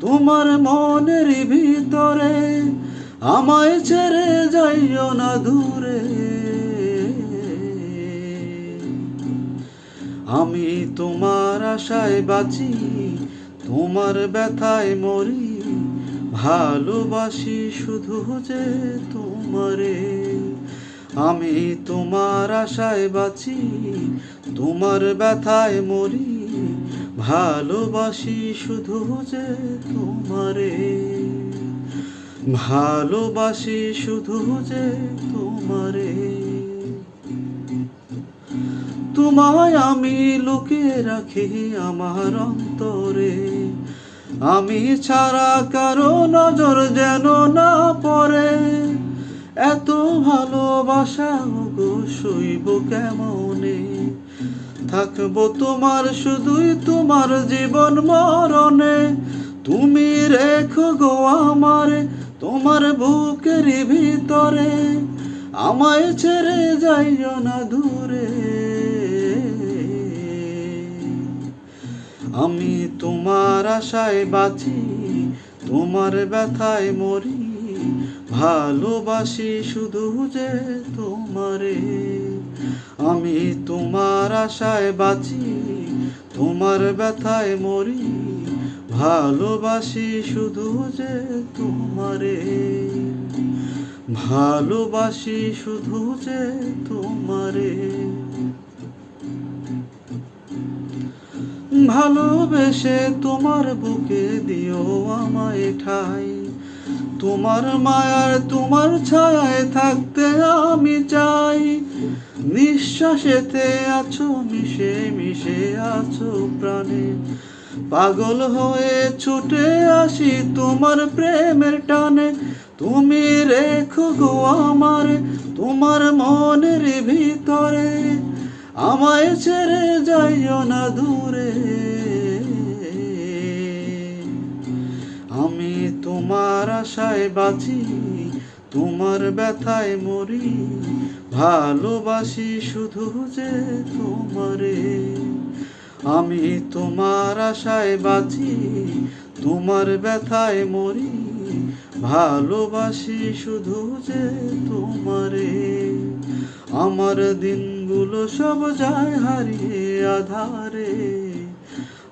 তোমার মনের ভিতরে আমায় ছেড়ে যাইও না দূরে। আমি তোমার আশায় বাঁচি, তোমার ব্যথায় মরি, ভালোবাসি শুধু যে তোমারে। আমি তোমার আশায় বাঁচি, তোমার ব্যথায় মরি ভালোবাসি শুধু যে তোমারে। ভালোবাসি শুধু যে তোমারে। তোমায় আমি লুকিয়ে রাখি আমার অন্তরে। আমি ছাড়া কারও নজর যেন না পড়ে। এত ভালোবাসা গো, শুইব কেমনে? থাকব তোমার শুধুই তোমার জীবন মরণে। তুমি রেখো গো আমারে তোমার বুকের ভিতরে। আমায় ছেড়ে যাইও না দূরে। আমি তোমার আশায় বাঁচি, তোমার ব্যথায় মরি। ভালোবাসি শুধু যে তোমারে। আমি তোমার আশায় বাঁচি, তোমার ব্যথায় মরি। ভালোবাসি শুধু যে তোমারে, ভালোবাসি শুধু যে তোমারে। ভালোবেসে তোমার বুকে দিও আমায় ঠাই। তোমার মায়ার, তোমার ছায়ায় থাকতে আমি চাই। নিঃশ্বাসেতে আছো, মিশে মিশে আছো প্রাণে। পাগল হয়ে ছুটে আসি তোমার প্রেমের টানে। তুমি রেখো গো আমার, তোমার মনের ভিতরে। আমায় ছেড়ে যাইও না দূরে। আমি তোমার আশায় বাঁচি। তোমার ব্যথায় মরি, ভালোবাসি শুধু যে তোমারে। আমি তোমার আশায় বাঁচি, তোমার ব্যথায় মরি, ভালোবাসি শুধু যে তোমারে। আমার দিনগুলো সব যায় হারিয়ে আধারে।